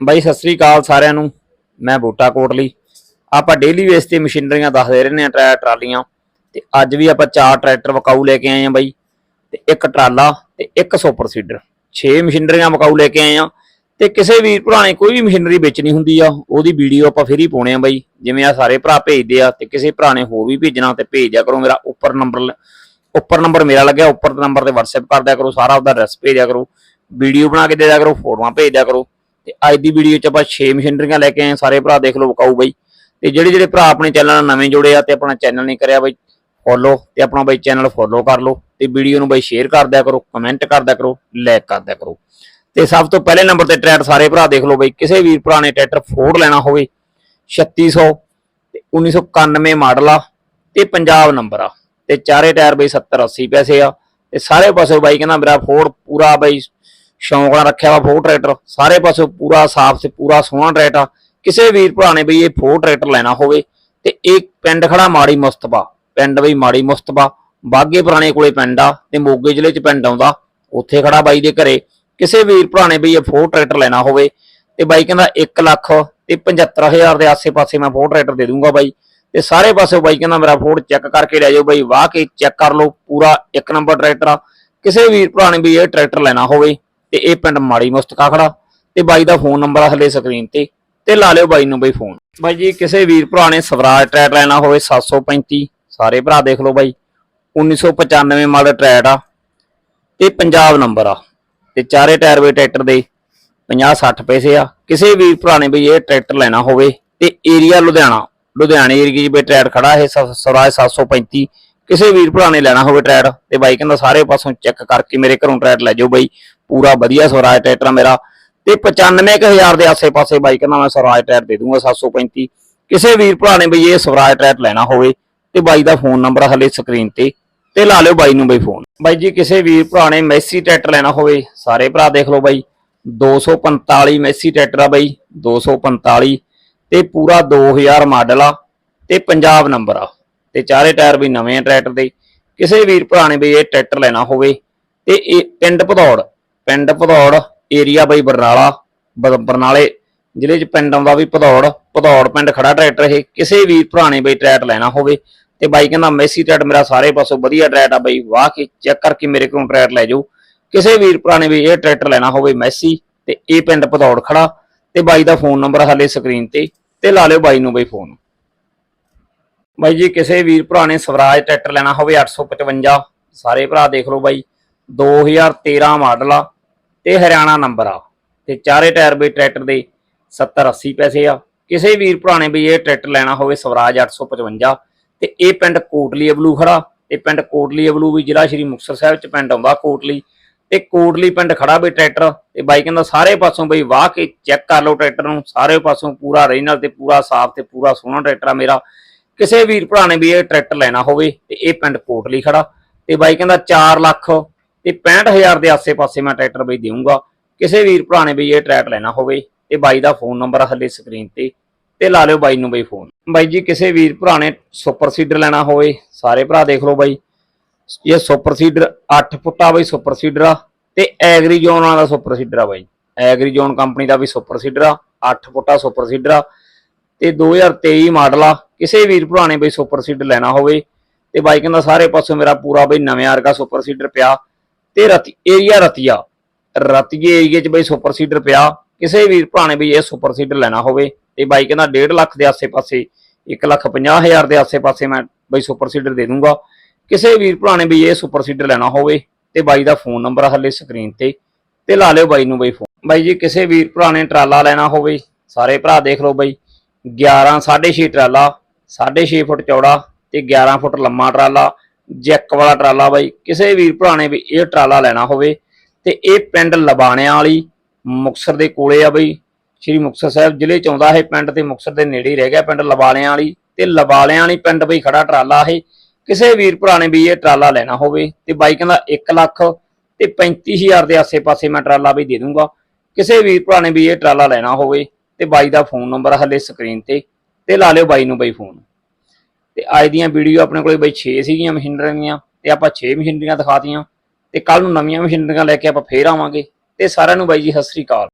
ਬਾਈ, ਸਤਿ ਸ੍ਰੀ ਅਕਾਲ ਸਾਰਿਆਂ ਨੂੰ। ਮੈਂ ਬੂਟਾ ਕੋਟਲੀ ਆਪਾਂ ਡੇਲੀ ਬੇਸ ਤੇ ਮਸ਼ੀਨਰੀਆਂ ਦੱਸਦੇ ਰਹਿੰਦੇ ਆ ਟਰੈ, ਟਰਾਲੀਆਂ। ਤੇ ਅੱਜ ਵੀ ਆਪਾਂ ਚਾਰ ਟਰੈਕਟਰ ਵਕਾਊ ਲੈ ਕੇ ਆਏ ਆ ਬਾਈ। ਤੇ ਇੱਕ ਟਰਾਲਾ ਤੇ ਇੱਕ ਸੁਪਰ ਸੀਡਰ। 6 ਮਸ਼ੀਨਰੀਆਂ ਵਕਾਊ ਲੈ ਕੇ ਆਏ ਆ ਤੇ ਕਿਸੇ ਵੀ ਭਰਾ ਨੇ ਕੋਈ ਵੀ ਮਸ਼ੀਨਰੀ ਵੇਚਣੀ ਹੁੰਦੀ ਆ, ਉਹਦੀ ਵੀਡੀਓ ਆਪਾਂ ਫਿਰ ਹੀ ਪਾਉਣੇ ਆ ਬਾਈ। ਜਿਵੇਂ ਆ ਸਾਰੇ ਭਰਾ ਭੇਜਦੇ ਆ ਤੇ ਕਿਸੇ ਭਰਾ ਨੇ ਹੋਰ ਵੀ ਭੇਜਣਾ ਤੇ ਭੇਜਦਿਆਂ ਕਰੋ ਮੇਰਾ ਉੱਪਰ ਨੰਬਰ ਉੱਪਰ ਨੰਬਰ ਮੇਰਾ ਲੱਗਿਆ, ਉੱਪਰ ਨੰਬਰ ਤੇ WhatsApp ਕਰ ਦਿਆ ਕਰੋ, ਸਾਰਾ ਉਹਦਾ ਐਡਰੈਸ ਭੇਜਿਆ ਕਰੋ। ਵੀਡੀਓ ਬਣਾ ਕੇ ਦੇ ਦਿਆ ਕਰੋ, ਫੋਟੋਆਂ ਭੇਜ ਦਿਆ ਕਰੋ। ਤੇ ਅੱਜ ਦੀ ਵੀਡੀਓ 'ਚ ਆਪਾਂ 6 ਮਸ਼ੀਨਰੀਆਂ ਲੈ ਕੇ ਆਏ ਸਾਰੇ ਭਰਾ ਦੇਖ ਲਓ, ਵਿਕਾਊ ਬਾਈ। ਤੇ ਜਿਹੜੇ ਜਿਹੜੇ ਭਰਾ ਆਪਣੇ ਚੈਨਲ ਨਾਲ ਨਵੇਂ ਜੁੜੇ ਆ ਤੇ ਆਪਣਾ ਚੈਨਲ ਨਹੀਂ ਕਰਿਆ ਬਾਈ, ਫੋਲੋ ਤੇ ਆਪਣਾ ਬਾਈ ਚੈਨਲ ਫੋਲੋ ਕਰ ਲਓ ਤੇ ਵੀਡੀਓ ਨੂੰ ਬਾਈ ਸ਼ੇਅਰ ਕਰ ਦਿਆ ਕਰੋ ਕਮੈਂਟ ਕਰ ਦਿਆ ਕਰੋ ਲਾਈਕ ਕਰ ਦਿਆ ਕਰੋ। ਤੇ ਸਭ ਤੋਂ ਪਹਿਲੇ ਨੰਬਰ ਤੇ ਟਰੈਕਟਰ ਸਾਰੇ ਭਰਾ ਦੇਖ ਲਓ ਬਾਈ, ਕਿਸੇ ਵੀਰ ਭਰਾ ਨੇ ਟਰੈਕਟਰ ਫੋਰਡ ਲੈਣਾ ਹੋਵੇ 3600 ਤੇ 1991 ਮਾਡਲ ਆ, ਤੇ ਪੰਜਾਬ ਨੰਬਰ ਆ। ਤੇ ਚਾਰੇ ਟਾਇਰ ਬਈ 70 80 ਪੈਸੇ ਆ, ਤੇ ਸਾਰੇ ਪਾਸੇ ਬਾਈ ਕਹਿੰਦਾ ਮੇਰਾ ਫੋਰਡ ਪੂਰਾ ਬਾਈ ਸ਼ੌਂਕ ਨਾਲ ਰੱਖਿਆ ਵਾ ਫੋਰ ਟਰੈਕਟਰ। ਸਾਰੇ ਪਾਸੇ ਪੂਰਾ ਸਾਫ਼ ਤੇ ਪੂਰਾ ਸੋਹਣਾ ਟਰੈਕਟਰ ਆ। ਕਿਸੇ ਵੀਰ ਭਰਾ ਨੇ ਬਈ ਇਹ ਫੋਰਡ ਟਰੈਕਟਰ ਲੈਣਾ ਹੋਵੇ ਤੇ ਇਹ ਪਿੰਡ ਖੜਾ ਮਾੜੀ ਮੁਸਤਫਾ। ਪਿੰਡ ਬਈ ਮਾੜੀ ਮੁਸਤਫਾ। ਬਾਗੇ ਪੁਰਾਣੇ ਕੋਲੇ ਪਿੰਡ ਆ ਤੇ ਮੋਗੇ ਜ਼ਿਲ੍ਹੇ 'ਚ ਪਿੰਡ ਆਉਂਦਾ। ਉੱਥੇ ਖੜਾ ਬਾਈ ਦੇ ਘਰੇ। ਕਿਸੇ ਵੀਰ ਭਰਾ ਨੇ ਬਈ ਇਹ ਫੋਰਡ ਟਰੈਕਟਰ ਲੈਣਾ ਹੋਵੇ ਤੇ ਬਾਈ ਕਹਿੰਦਾ 1 ਲੱਖ ਤੇ 75000 ਦੇ ਆਸੇ-ਪਾਸੇ ਮੈਂ ਫੋਰਡ ਟਰੈਕਟਰ ਦੇ ਦੂੰਗਾ ਬਾਈ। ਤੇ ਸਾਰੇ ਪਾਸੇ ਬਾਈ ਕਹਿੰਦਾ ਮੇਰਾ ਫੋਰਡ ਚੈੱਕ ਕਰਕੇ ਲੈ ਜਾਓ ਬਾਈ। ਵਾਹ ਕੇ ਚੈੱਕ ਕਰ ਲਓ। ਪੂਰਾ ਇੱਕ ਨੰਬਰ ਟਰੈਕਟਰ ਆ। ਕਿਸੇ ਵੀਰ ਭਰਾ ਨੇ ਵੀ ਇਹ ਟਰੈਕਟਰ ਲੈਣਾ ਹੋਵੇ ਤੇ ਇਹ ਪਿੰਡ ਮਾੜੀ ਮੁਸਤਕਾ ਖੜਾ ਤੇ ਬਾਈ ਦਾ ਫੋਨ ਨੰਬਰ ਆ ਥੱਲੇ ਸਕਰੀਨ ਤੇ ਤੇ ਲਾ ਲਿਓ ਬਾਈ ਨੂੰ ਬਾਈ ਫੋਨ। ਬਾਈ ਜੀ, ਕਿਸੇ ਵੀਰ ਭਰਾ ਨੇ ਸਵਰਾਜ ਟਰੈਕਟਰ ਲੈਣਾ ਹੋਵੇ 735 ਸਾਰੇ ਭਰਾ ਦੇਖ ਲਓ ਬਾਈ। 1995 ਮਾਡਲ ਟਰੈਕਟਰ ਆ। ਤੇ ਪੰਜਾਬ ਨੰਬਰ ਆ। ਤੇ ਚਾਰੇ ਟਾਇਰ ਵੇ ਟਰੈਕਟਰ ਦੇ 50 60 ਪੈਸੇ ਆ। ਕਿਸੇ ਵੀਰ ਭਰਾ ਨੇ ਬਈ ਇਹ ਟਰੈਕਟਰ ਲੈਣਾ ਹੋਵੇ ਤੇ ਏਰੀਆ ਲੁਧਿਆਣਾ, ਲੁਧਿਆਣੇ ਏਰੀਏ 'ਚ ਬਈ ਟਰੈਕਟਰ ਖੜਾ ਇਹ ਸ- ਸਵਰਾਜ 735 ਕਿਸੇ ਵੀਰ ਭਰਾ ਨੇ ਲੈਣਾ ਹੋਵੇ ਟਰੈਕਟਰ ਤੇ ਬਾਈ ਕਹਿੰਦਾ ਸਾਰੇ ਪਾਸੋਂ ਚੈੱਕ ਕਰਕੇ ਮੇਰੇ ਘਰੋਂ ਟਰੈਕਟਰ ਲੈ ਜਾਓ ਬਾਈ। ਪੂਰਾ ਵਧੀਆ ਸਵਰਾਜ ਟਰੈਕਟਰ ਆ ਮੇਰਾ। ਤੇ 95000 ਦੇ ਆਸੇ-ਪਾਸੇ ਬਾਈ ਕਹਿੰਦਾ ਮੈਂ ਸਵਰਾਜ ਟਰੈਕਟਰ ਦੇ ਦੂੰਗਾ 735 ਕਿਸੇ ਵੀਰ ਭਰਾ ਨੇ ਬਈ ਇਹ ਸਵਰਾਜ ਟਰੈਕਟਰ ਲੈਣਾ ਹੋਵੇ ਤੇ ਬਾਈ ਦਾ ਫੋਨ ਨੰਬਰ ਹਲੇ ਸਕਰੀਨ ਤੇ ਤੇ ਲਾ ਲਿਓ ਬਾਈ ਨੂੰ ਬਈ ਫੋਨ। ਬਾਈ ਜੀ, ਕਿਸੇ ਵੀਰ ਭਰਾ ਨੇ ਮੈਸੀ ਟਰੈਕਟਰ ਲੈਣਾ ਹੋਵੇ, ਸਾਰੇ ਭਰਾ ਦੇਖ ਲਓ ਬਾਈ। 245 ਮੈਸੀ ਟਰੈਕਟਰ ਆ ਬਾਈ 245 ਤੇ ਪੂਰਾ 2000 ਮਾਡਲ ਆ ਤੇ ਪੰਜਾਬ ਨੰਬਰ ਆ। ਤੇ ਚਾਰੇ ਟਾਇਰ ਵੀ ਨਵੇਂ ਆ ਟਰੈਕਟਰ ਦੇ। ਕਿਸੇ ਵੀਰ ਭਰਾ ਨੇ ਬਈ ਇਹ ਟਰੈਕਟਰ ਲੈਣਾ ਹੋਵੇ ਤੇ ਇਹ ਪਿੰਡ ਭਦੌੜ ਪਿੰਡ ਭਦੌੜ ਏਰੀਆ ਬਈ ਬਰਨਾਲਾ ਬ- ਬਰਨਾਲੇ ਜ਼ਿਲ੍ਹੇ 'ਚ ਪਿੰਡ ਆਉਂਦਾ ਵੀ ਭਦੌੜ ਭਦੌੜ ਪਿੰਡ ਖੜਾ ਟਰੈਕਟਰ ਇਹ, ਕਿਸੇ ਵੀਰ ਭਰਾ ਨੇ ਬਈ ਟਰੈਕਟਰ ਲੈਣਾ ਹੋਵੇ ਤੇ ਬਾਈ ਕਹਿੰਦਾ ਮੈਸੀ ਟਰੈਕਟਰ ਮੇਰਾ ਸਾਰੇ ਪਾਸੋਂ ਵਧੀਆ ਟਰੈਕਟਰ ਆ ਬਾਈ, ਵਾਹ ਕੇ ਚੈੱਕ ਕਰਕੇ ਮੇਰੇ ਕੋਲੋਂ ਟਰੈਕਟਰ ਲੈ ਜਾਓ। ਕਿਸੇ ਵੀਰ ਭਰਾ ਨੇ ਵੀ ਇਹ ਟਰੈਕਟਰ ਲੈਣਾ ਹੋਵੇ ਮੈਸੀ ਤੇ ਇਹ ਪਿੰਡ ਭਦੌੜ ਖੜਾ ਤੇ ਬਾਈ ਦਾ ਫੋਨ ਨੰਬਰ ਹਾਲੇ ਸਕਰੀਨ ਤੇ ਤੇ ਲਾ ਲਿਓ ਬਾਈ ਨੂੰ ਬਈ ਫੋਨ। ਬਾਈ ਜੀ, ਕਿਸੇ ਵੀਰ ਭਰਾ ਨੇ ਸਵਰਾਜ ਟਰੈਕਟਰ ਲੈਣਾ ਹੋਵੇ 855 ਸਾਰੇ ਭਰਾ ਦੇਖ ਲਓ ਬਾਈ 2013 ਮਾਡਲ ਆ ਤੇ ਹਰਿਆਣਾ ਨੰਬਰ ਆ। ਤੇ ਚਾਰੇ ਟਾਇਰ ਬਈ ਟਰੈਕਟਰ ਦੇ 70 80 ਪੈਸੇ ਆ। ਕਿਸੇ ਵੀਰ ਭਰਾ ਨੇ ਵੀ ਇਹ ਟਰੈਕਟਰ ਲੈਣਾ ਹੋਵੇ ਸਵਰਾਜ 855 ਤੇ ਇਹ ਪਿੰਡ ਕੋਟਲੀ ਅਬਲੂ ਖੜਾ। ਤੇ ਪਿੰਡ ਕੋਟਲੀ ਅਬਲੂ ਵੀ ਜ਼ਿਲ੍ਹਾ ਸ਼੍ਰੀ ਮੁਕਤਸਰ ਸਾਹਿਬ ਚ ਪਿੰਡ ਆਉਂਦਾ ਕੋਟਲੀ। ਤੇ ਕੋਟਲੀ ਪਿੰਡ ਖੜਾ ਬਈ ਟਰੈਕਟਰ। ਤੇ ਬਾਈ ਕਹਿੰਦਾ ਸਾਰੇ ਪਾਸੋਂ ਬਈ ਵਾਹ ਕੇ ਚੈੱਕ ਕਰ ਲਓ ਟਰੈਕਟਰ ਨੂੰ। ਸਾਰੇ ਪਾਸੋਂ ਪੂਰਾ ਰੀਨਲ ਤੇ ਪੂਰਾ ਸਾਫ਼ ਤੇ ਪੂਰਾ ਸੋਹਣਾ ਟਰੈਕਟਰ ਆ ਮੇਰਾ। ਕਿਸੇ ਵੀਰ ਭਰਾ ਨੇ ਵੀ ਇਹ ਟਰੈਕਟਰ ਲੈਣਾ ਹੋਵੇ ਤੇ ਇਹ ਪਿੰਡ ਕੋਟਲੀ ਖੜਾ। ਤੇ ਬਾਈ ਕਹਿੰਦਾ 4 ਲੱਖ ਤੇ 65000 ਦੇ ਆਸੇ-ਪਾਸੇ ਮੈਂ ਟਰੈਕਟਰ ਬਈ ਦੇਵਾਂਗਾ ਕਿਸੇ ਵੀਰ ਭਰਾ ਨੇ ਵੀ ਇਹ ਟਰੈਕਟਰ ਲੈਣਾ ਹੋਵੇ ਤੇ ਬਾਈ ਦਾ ਫੋਨ ਨੰਬਰ ਆ ਸਕਰੀਨ ਤੇ ਤੇ ਲਾ ਲਿਓ ਬਾਈ ਨੂੰ ਬਈ ਫੋਨ। ਬਾਈ ਜੀ, ਕਿਸੇ ਵੀਰ ਭਰਾ ਨੇ ਸੁਪਰ ਸੀਡਰ ਲੈਣਾ ਹੋਵੇ, ਸਾਰੇ ਭਰਾ ਦੇਖ ਲਓ ਬਾਈ। ਇਹ ਸੁਪਰ ਸੀਡਰ 8 ਫੁੱਟਾ ਬਈ ਸੁਪਰ ਸੀਡਰ ਆ, ਤੇ ਐਗਰੀ ਜ਼ੋਨ ਦਾ ਸੁਪਰ ਸੀਡਰ ਆ ਬਾਈ। ਐਗਰੀ ਜ਼ੋਨ ਕੰਪਨੀ ਦਾ ਵੀ ਸੁਪਰ ਸੀਡਰ ਆ 8 ਫੁੱਟਾ ਸੁਪਰ ਸੀਡਰ ਆ। ਤੇ 2023 ਮਾਡਲ ਆ, ਕਿਸੇ ਵੀਰ ਭਰਾ ਨੇ ਬਈ ਸੁਪਰ ਸੀਡਰ ਲੈਣਾ ਹੋਵੇ, ਤੇ ਬਾਈ ਕਹਿੰਦਾ ਸਾਰੇ ਪਾਸੋਂ ਮੇਰਾ ਪੂਰਾ ਬਈ ਨਵੇਂ ਵਰਗਾ ਸੁਪਰ ਸੀਡਰ ਪਿਆ। ਤੇ ਰਤੀ ਏਰੀਆ ਰਤੀਆ ਰਤੀਏ ਏਰੀਏ 'ਚ ਬਈ ਸੁਪਰ ਸੀਡਰ ਪਿਆ। ਕਿਸੇ ਵੀਰ ਭਰਾ ਨੇ ਇਹ ਸੁਪਰ ਸੀਡਰ ਲੈਣਾ ਹੋਵੇ ਤੇ ਬਾਈ ਕਹਿੰਦਾ 1.5 ਲੱਖ ਦੇ ਆਸੇ-ਪਾਸੇ 1 ਲੱਖ 50 ਦੇ ਆਸੇ-ਪਾਸੇ ਮੈਂ ਬਈ ਸੁਪਰ ਸੀਡਰ ਦੇ ਦੂੰਗਾ। ਕਿਸੇ ਵੀਰ ਭਰਾ ਨੇ ਬਈ ਇਹ ਸੁਪਰ ਸੀਡਰ ਲੈਣਾ ਹੋਵੇ ਤੇ ਬਾਈ ਦਾ ਫੋਨ ਨੰਬਰ ਹੱਲੇ ਸਕਰੀਨ ਤੇ ਤੇ ਲਾ ਲਿਓ ਬਾਈ ਨੂੰ ਬਈ ਫੋਨ ਬਾਈ ਜੀ, ਕਿਸੇ ਵੀਰ ਭਰਾ ਨੇ ਟਰਾਲਾ ਲੈਣਾ ਹੋਵੇ, ਸਾਰੇ ਭਰਾ ਦੇਖ ਲਓ ਬਾਈ। 11 6.5 ਟਰਾਲਾ 6.5 ਫੁੱਟ ਚੌੜਾ ਤੇ 11 ਫੁੱਟ ਲੰਮਾ ਟਰਾਲਾ ਜੈਕ ਵਾਲਾ ਟਰਾਲਾ ਬਾਈ, ਕਿਸੇ ਵੀਰ ਭਰਾ ਨੇ ਵੀ ਇਹ ਟਰਾਲਾ ਲੈਣਾ ਹੋਵੇ। ਤੇ ਇਹ ਪਿੰਡ ਲਬਾਣਿਆਂ ਵਾਲੀ ਮੁਕਸਰ ਦੇ ਕੋਲੇ ਆ ਬਈ। ਸ਼੍ਰੀ ਮੁਕਤਸਰ ਸਾਹਿਬ ਜ਼ਿਲ੍ਹੇ ਚ ਆਉਂਦਾ ਇਹ ਪਿੰਡ ਤੇ ਮੁਕਸਰ ਦੇ ਨੇੜੇ ਹੀ ਰਹਿ ਗਿਆ ਪਿੰਡ ਲਬਾਲਿਆਂ ਵਾਲੀ। ਤੇ ਲਬਾਲਿਆਂ ਵਾਲੀ ਪਿੰਡ ਬਈ ਖੜਾ ਟਰਾਲਾ ਇਹ। ਕਿਸੇ ਵੀਰ ਭਰਾ ਨੇ ਵੀ ਇਹ ਟਰਾਲਾ ਲੈਣਾ ਹੋਵੇ। ਤੇ ਬਾਈ ਕਹਿੰਦਾ 1 ਲੱਖ ਤੇ 35000 ਦੇ ਆਸੇ-ਪਾਸੇ ਮੈਂ ਟਰਾਲਾ ਬਈ ਦੇ ਦੂੰਗਾ। ਕਿਸੇ ਵੀਰ ਭਰਾ ਨੇ ਵੀ ਇਹ ਟਰਾਲਾ ਲੈਣਾ ਹੋਵੇ ਤੇ ਬਾਈ ਦਾ ਫੋਨ ਨੰਬਰ ਹਲੇ ਸਕਰੀਨ ਤੇ। ਤੇ ਲਾ ਲਿਓ ਬਾਈ ਨੂੰ ਬਈ ਫੋਨ। ਤੇ ਅੱਜ ਦੀਆਂ ਵੀਡੀਓ ਆਪਣੇ ਕੋਲੇ ਬਈ 6 ਸੀਗੀਆਂ ਮਸ਼ੀਨਰੀਆਂ ਦੀਆਂ, ਤੇ ਆਪਾਂ 6 ਮਸ਼ੀਨਰੀਆਂ ਦਿਖਾਤੀਆਂ ਤੇ ਕੱਲ ਨੂੰ ਨਵੀਆਂ ਮਸ਼ੀਨਰੀਆਂ ਲੈ ਕੇ ਆਪਾਂ ਫੇਰ ਆਵਾਂਗੇ, ਤੇ ਸਾਰਿਆਂ ਨੂੰ ਬਾਈ ਜੀ, ਸਤਿ ਸ੍ਰੀ ਅਕਾਲ।